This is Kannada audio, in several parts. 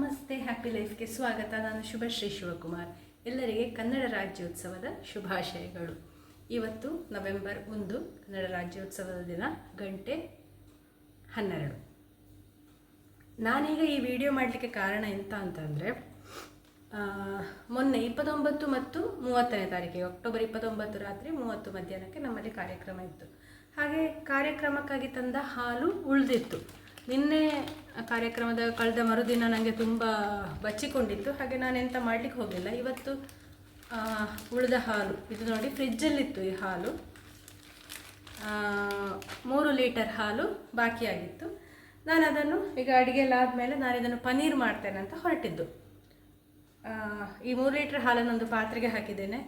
ನಮಸ್ತೆ ಹ್ಯಾಪಿ ಲೈಫ್ಗೆ ಸ್ವಾಗತ. ನಾನು ಶುಭಶ್ರೀ ಶಿವಕುಮಾರ್. ಎಲ್ಲರಿಗೆ ಕನ್ನಡ ರಾಜ್ಯೋತ್ಸವದ ಶುಭಾಶಯಗಳು. ಇವತ್ತು ನವೆಂಬರ್ ಒಂದು, ಕನ್ನಡ ರಾಜ್ಯೋತ್ಸವದ ದಿನ, ಗಂಟೆ ಹನ್ನೆರಡು. ನಾನೀಗ ಈ ವಿಡಿಯೋ ಮಾಡಲಿಕ್ಕೆ ಕಾರಣ ಎಂತ ಅಂತಂದರೆ ಮೊನ್ನೆ ಇಪ್ಪತ್ತೊಂಬತ್ತು ಮತ್ತು ಮೂವತ್ತನೇ ತಾರೀಕಿಗೆ, ಅಕ್ಟೋಬರ್ ಇಪ್ಪತ್ತೊಂಬತ್ತು ರಾತ್ರಿ ಮೂವತ್ತು ಮಧ್ಯಾಹ್ನಕ್ಕೆ ನಮ್ಮಲ್ಲಿ ಕಾರ್ಯಕ್ರಮ ಇತ್ತು. ಹಾಗೆ ಕಾರ್ಯಕ್ರಮಕ್ಕಾಗಿ ತಂದ ಹಾಲು ಉಳಿದಿತ್ತು. ನಿನ್ನೆ ಕಾರ್ಯಕ್ರಮದ ಕಳೆದ ಮರುದಿನ ನನಗೆ ತುಂಬ ಬಚ್ಚಿಕೊಂಡಿತ್ತು. ಹಾಗೆ ನಾನು ಎಂತ ಮಾಡ್ಲಿಕ್ಕೆ ಹೋಗಲಿಲ್ಲ ಇವತ್ತು ಉಳಿದ ಹಾಲು. ಇದು ನೋಡಿ, ಫ್ರಿಜ್ಜಲ್ಲಿತ್ತು ಈ ಹಾಲು. ಮೂರು ಲೀಟರ್ ಹಾಲು ಬಾಕಿಯಾಗಿತ್ತು. ನಾನು ಅದನ್ನು, ಈಗ ಅಡುಗೆ ಎಲ್ಲ ಆದಮೇಲೆ ನಾನು ಇದನ್ನು ಪನೀರ್ ಮಾಡ್ತೇನೆ ಅಂತ ಹೊರಟಿದ್ದು. ಈ ಮೂರು ಲೀಟ್ರ್ ಹಾಲನ್ನು ಒಂದು ಪಾತ್ರೆಗೆ ಹಾಕಿದ್ದೇನೆ.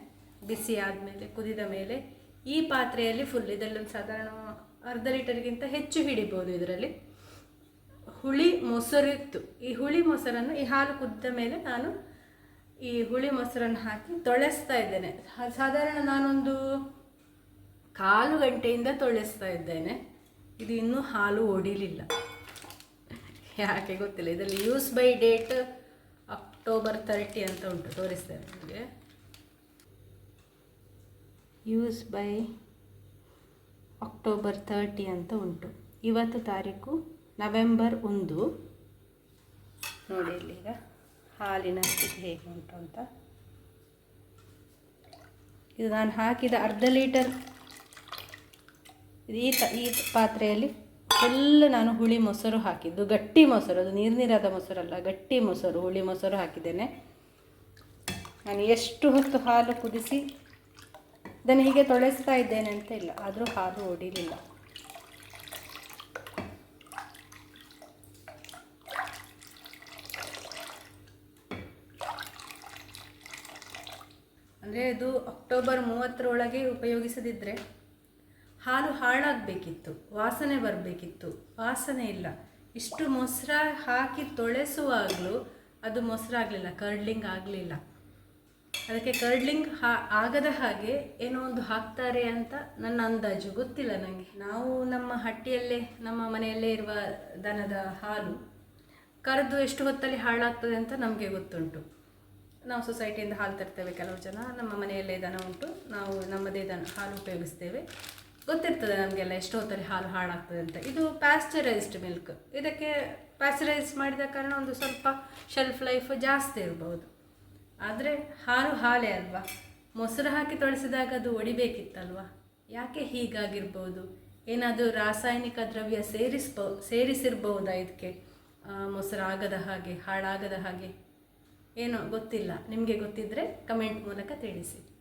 ಬಿಸಿ ಆದಮೇಲೆ, ಕುದಿದ ಮೇಲೆ. ಈ ಪಾತ್ರೆಯಲ್ಲಿ ಫುಲ್ ಇದರಲ್ಲಿ ಒಂದು ಸಾಧಾರಣ ಅರ್ಧ ಲೀಟರ್ಗಿಂತ ಹೆಚ್ಚು ಹಿಡಿಬೋದು ಇದರಲ್ಲಿ. ಹುಳಿ ಮೊಸರಿತ್ತು. ಈ ಹುಳಿ ಮೊಸರನ್ನು ಈ ಹಾಲು ಕುದ್ದ ಮೇಲೆ ನಾನು ಈ ಹುಳಿ ಮೊಸರನ್ನು ಹಾಕಿ ತೊಳೆಸ್ತಾ ಇದ್ದೇನೆ. ಸಾಧಾರಣ ನಾನೊಂದು ಕಾಲು ಗಂಟೆಯಿಂದ ತೊಳೆಸ್ತಾ ಇದ್ದೇನೆ. ಇದು ಇನ್ನೂ ಹಾಲು ಒಡಿಲಿಲ್ಲ. ಯಾಕೆ ಗೊತ್ತಿಲ್ಲ. ಇದರಲ್ಲಿ use by date October thirty ಅಂತ ಉಂಟು ತೋರಿಸ್ತೇನೆ ನಿಮಗೆ. ಯೂಸ್ ಬೈ ಅಕ್ಟೋಬರ್ ತರ್ಟಿ ಅಂತ ಉಂಟು. ಇವತ್ತು ತಾರೀಕು ನವೆಂಬರ್ ಒಂದು. ನೋಡಿ ಈಗ ಹಾಲಿನ ಸ್ಥಿತಿ ಹೇಗೆ ಉಂಟು ಅಂತ. ಇದು ನಾನು ಹಾಕಿದ ಅರ್ಧ ಲೀಟರ್ ಈ ತ ಈ ಪಾತ್ರೆಯಲ್ಲಿ ಫುಲ್ ನಾನು ಹುಳಿ ಮೊಸರು ಹಾಕಿದ್ದು, ಗಟ್ಟಿ ಮೊಸರು, ಅದು ನೀರು ನೀರಾದ ಮೊಸರಲ್ಲ, ಗಟ್ಟಿ ಮೊಸರು, ಹುಳಿ ಮೊಸರು ಹಾಕಿದ್ದೇನೆ. ನಾನು ಎಷ್ಟು ಹೊತ್ತು ಹಾಲು ಕುದಿಸಿ, ಇದನ್ನು ಹೀಗೆ ತೊಳೆಸ್ತಾ ಇದ್ದೇನೆ ಅಂತ ಇಲ್ಲ, ಆದರೂ ಹಾಲು ಒಡಿಲಿಲ್ಲ ಅಂದರೆ ಇದು ಅಕ್ಟೋಬರ್ ಮೂವತ್ತರೊಳಗೆ ಉಪಯೋಗಿಸದಿದ್ದರೆ ಹಾಲು ಹಾಳಾಗಬೇಕಿತ್ತು, ವಾಸನೆ ಬರಬೇಕಿತ್ತು. ವಾಸನೆ ಇಲ್ಲ. ಇಷ್ಟು ಮೊಸರ ಹಾಕಿ ತೊಳೆಸುವಾಗಲೂ ಅದು ಮೊಸರಾಗಲಿಲ್ಲ ಕರ್ಡ್ಲಿಂಗ್ ಆಗಲಿಲ್ಲ. ಅದಕ್ಕೆ ಕರ್ಡ್ಲಿಂಗ್ ಹಾ, ಆಗದ ಹಾಗೆ ಏನೋ ಒಂದು ಹಾಕ್ತಾರೆ ಅಂತ ನನ್ನ ಅಂದಾಜು ಗೊತ್ತಿಲ್ಲ ನನಗೆ ನಾವು ನಮ್ಮ ಹಟ್ಟಿಯಲ್ಲೇ, ನಮ್ಮ ಮನೆಯಲ್ಲೇ ಇರುವ ದನದ ಹಾಲು ಕರೆದು ಎಷ್ಟು ಹೊತ್ತಲ್ಲಿ ಹಾಳಾಗ್ತದೆ ಅಂತ ನಮಗೆ ಗೊತ್ತುಂಟು. ನಾವು ಸೊಸೈಟಿಯಿಂದ ಹಾಲು ತರ್ತೇವೆ ಕೆಲವು ಜನ. ನಮ್ಮ ಮನೆಯಲ್ಲೇ ದನ ಉಂಟು. ನಾವು ನಮ್ಮದೇ ದನ ಹಾಲು ಉಪಯೋಗಿಸ್ತೇವೆ. ಗೊತ್ತಿರ್ತದೆ ನಮಗೆಲ್ಲ ಎಷ್ಟು ಹೊತ್ತಲ್ಲಿ ಹಾಲು ಹಾಳಾಗ್ತದೆ ಅಂತ. ಇದು ಪ್ಯಾಸ್ಚರೈಸ್ಡ್ ಮಿಲ್ಕ್ ಇದಕ್ಕೆ ಪ್ಯಾಸ್ಚರೈಸ್ ಮಾಡಿದ ಕಾರಣ ಒಂದು ಸ್ವಲ್ಪ ಶೆಲ್ಫ್ ಲೈಫ್ ಜಾಸ್ತಿ ಇರ್ಬೋದು. ಆದರೆ ಹಾಲು ಹಾಲೇ ಅಲ್ವಾ? ಮೊಸರು ಹಾಕಿ ತೊಳೆಸಿದಾಗ ಅದು ಒಡಿಬೇಕಿತ್ತಲ್ವಾ? ಯಾಕೆ ಹೀಗಾಗಿರ್ಬೋದು? ಏನಾದರೂ ರಾಸಾಯನಿಕ ದ್ರವ್ಯ ಸೇರಿಸ್ಬೋ, ಸೇರಿಸಿರ್ಬೋದಾ ಇದಕ್ಕೆ? ಮೊಸರಾಗದ ಹಾಗೆ, ಹಾಳಾಗದ ಹಾಗೆ? ಏನೋ ಗೊತ್ತಿಲ್ಲ ನಿಮಗೆ ಗೊತ್ತಿದ್ದರೆ ಕಮೆಂಟ್ ಮೂಲಕ ತಿಳಿಸಿ.